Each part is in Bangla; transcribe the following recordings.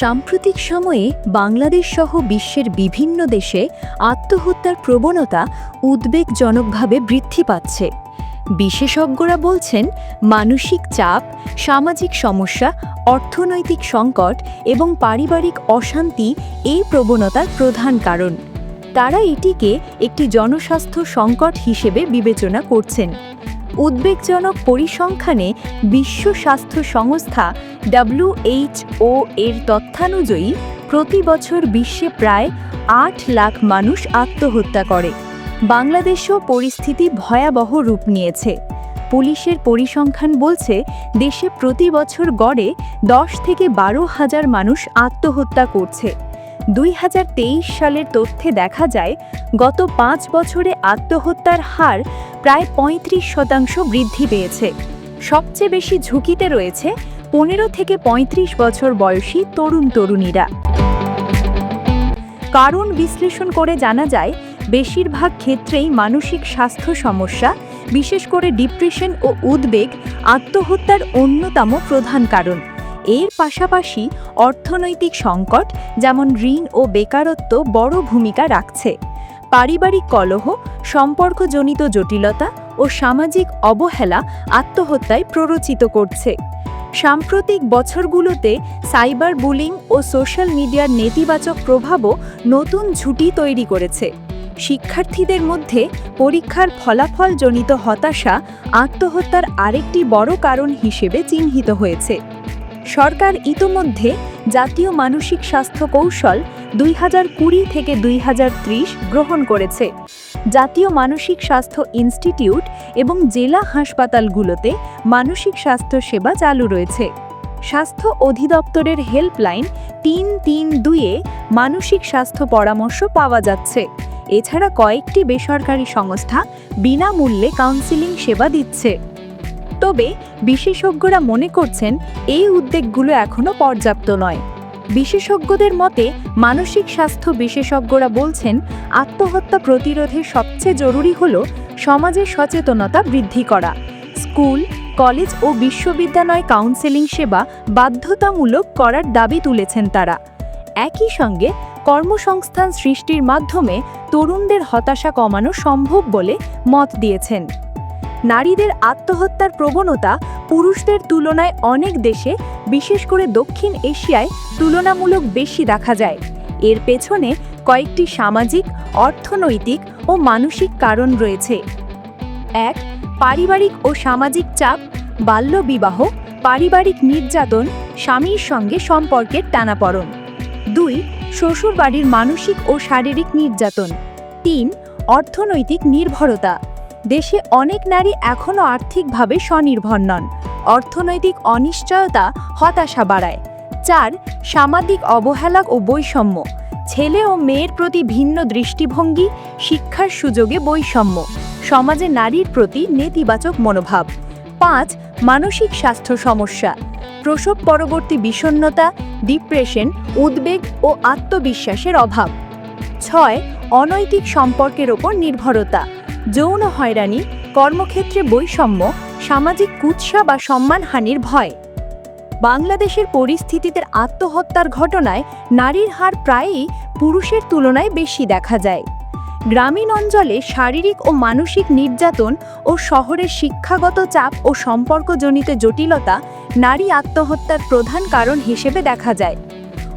সাম্প্রতিক সময়ে বাংলাদেশ সহ বিশ্বের বিভিন্ন দেশে আত্মহত্যার প্রবণতা উদ্বেগজনকভাবে বৃদ্ধি পাচ্ছে। বিশেষজ্ঞরা বলছেন, মানসিক চাপ, সামাজিক সমস্যা, অর্থনৈতিক সংকট এবং পারিবারিক অশান্তি এই প্রবণতার প্রধান কারণ। তারা এটিকে একটি জনস্বাস্থ্য সংকট হিসেবে বিবেচনা করছেন। উদ্বেগজনক পরিসংখ্যানে বিশ্ব স্বাস্থ্য সংস্থা ডাব্লিউএইচও এর তথ্যানুযায়ী, প্রতি বছর বিশ্বে প্রায় আট লাখ মানুষ আত্মহত্যা করে। বাংলাদেশেও পরিস্থিতি ভয়াবহ রূপ নিয়েছে। পুলিশের পরিসংখ্যান বলছে, দেশে প্রতি বছর গড়ে দশ থেকে বারো হাজার মানুষ আত্মহত্যা করছে। দুই হাজার তেইশ সালের তথ্যে দেখা যায়, গত পাঁচ বছরে আত্মহত্যার হার প্রায় পঁয়ত্রিশ শতাংশ বৃদ্ধি পেয়েছে। সবচেয়ে বেশি ঝুঁকিতে রয়েছে পনেরো থেকে ৩৫ বছর বয়সী তরুণ তরুণীরা। কারণ বিশ্লেষণ করে জানা যায়, বেশিরভাগ ক্ষেত্রেই মানসিক স্বাস্থ্য সমস্যা, বিশেষ করে ডিপ্রেশন ও উদ্বেগ আত্মহত্যার অন্যতম প্রধান কারণ। এর পাশাপাশি অর্থনৈতিক সংকট, যেমন ঋণ ও বেকারত্ব, বড় ভূমিকা রাখছে। পারিবারিক কলহ, সম্পর্কজনিত জটিলতা ও সামাজিক অবহেলা আত্মহত্যায় প্ররোচিত করছে। সাম্প্রতিক বছরগুলোতে সাইবার বুলিং ও সোশ্যাল মিডিয়ার নেতিবাচক প্রভাবও নতুন ঝুঁটি তৈরি করেছে। শিক্ষার্থীদের মধ্যে পরীক্ষার ফলাফলজনিত হতাশা আত্মহত্যার আরেকটি বড় কারণ হিসেবে চিহ্নিত হয়েছে। সরকার ইতোমধ্যে জাতীয় মানসিক স্বাস্থ্য কৌশল দুই হাজার কুড়ি থেকে দুই হাজার ত্রিশ গ্রহণ করেছে। জাতীয় মানসিক স্বাস্থ্য ইনস্টিটিউট এবং জেলা হাসপাতালগুলোতে মানসিক স্বাস্থ্য সেবা চালু রয়েছে। স্বাস্থ্য অধিদপ্তরের হেল্পলাইন তিন তিন দুইয়ে মানসিক স্বাস্থ্য পরামর্শ পাওয়া যাচ্ছে। এছাড়া কয়েকটি বেসরকারি সংস্থা বিনামূল্যে কাউন্সিলিং সেবা দিচ্ছে। তবে বিশেষজ্ঞরা মনে করছেন এই উদ্যোগগুলো এখনও পর্যাপ্ত নয়। বিশেষজ্ঞদের মতে, মানসিক স্বাস্থ্য বিশেষজ্ঞরা বলছেন, আত্মহত্যা প্রতিরোধে সবচেয়ে জরুরি হল সমাজে সচেতনতা বৃদ্ধি করা। স্কুল, কলেজ ও বিশ্ববিদ্যালয় কাউন্সেলিং সেবা বাধ্যতামূলক করার দাবি তুলেছেন তারা। একই সঙ্গে, কর্মসংস্থান সৃষ্টির মাধ্যমে তরুণদের হতাশা কমানো সম্ভব বলে মত দিয়েছেন। নারীদের আত্মহত্যার প্রবণতা পুরুষদের তুলনায় অনেক দেশে, বিশেষ করে দক্ষিণ এশিয়ায়, তুলনামূলক বেশি দেখা যায়। এর পেছনে কয়েকটি সামাজিক, অর্থনৈতিক ও মানসিক কারণ রয়েছে। এক, পারিবারিক ও সামাজিক চাপ, বাল্যবিবাহ, পারিবারিক নির্যাতন, স্বামীর সঙ্গে সম্পর্কের টানাপড়ন। দুই, শ্বশুরবাড়ির মানসিক ও শারীরিক নির্যাতন। তিন, অর্থনৈতিক নির্ভরতা। দেশে অনেক নারী এখনও আর্থিকভাবে স্বনির্ভর নন। অর্থনৈতিক অনিশ্চয়তা হতাশা বাড়ায়। চার, সামাজিক অবহেলা ও বৈষম্য। ছেলে ও মেয়ের প্রতি ভিন্ন দৃষ্টিভঙ্গি, শিক্ষার সুযোগে বৈষম্য। সমাজে নারীর প্রতি নেতিবাচক মনোভাব। পাঁচ, মানসিক স্বাস্থ্য সমস্যা। প্রসব পরবর্তী বিষণ্ণতা, ডিপ্রেশন, উদ্বেগ ও আত্মবিশ্বাসের অভাব। ছয়, অনৈতিক সম্পর্কের ওপর নির্ভরতা। যৌন হয়রানি, কর্মক্ষেত্রে বৈষম্য, সামাজিক কুৎসা বা সম্মানহানির ভয়। বাংলাদেশের পরিস্থিতিতে আত্মহত্যার ঘটনায় নারীর হার প্রায়ই পুরুষের তুলনায় বেশি দেখা যায়। গ্রামীণ অঞ্চলে শারীরিক ও মানসিক নির্যাতন ও শহরের শিক্ষাগত চাপ ও সম্পর্কজনিত জটিলতা নারী আত্মহত্যার প্রধান কারণ হিসেবে দেখা যায়।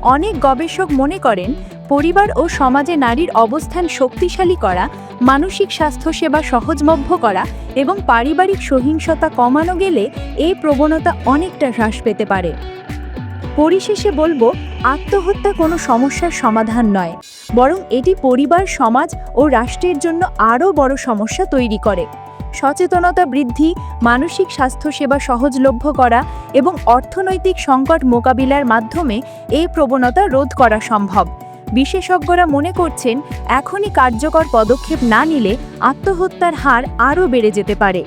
অনেক গবেষক মনে করেন পরিবার ও সমাজে নারীর অবস্থান শক্তিশালী করা, মানসিক স্বাস্থ্যসেবা সহজলভ্য করা এবং পারিবারিক সহিংসতা কমানো গেলে এই প্রবণতা অনেকটা হ্রাস পেতে পারে। পরিশেষে বলব, আত্মহত্যা কোনো সমস্যার সমাধান নয়, বরং এটি পরিবার, সমাজ ও রাষ্ট্রের জন্য আরও বড় সমস্যা তৈরি করে। সচেতনতা বৃদ্ধি, মানসিক স্বাস্থ্যসেবা সহজলভ্য করা এবং অর্থনৈতিক সংকট মোকাবিলার মাধ্যমে এই প্রবণতা রোধ করা সম্ভব। বিশেষজ্ঞরা মনে করছেন এখনই কার্যকর পদক্ষেপ না নিলে আত্মহত্যার হার আরও বেড়ে যেতে পারে।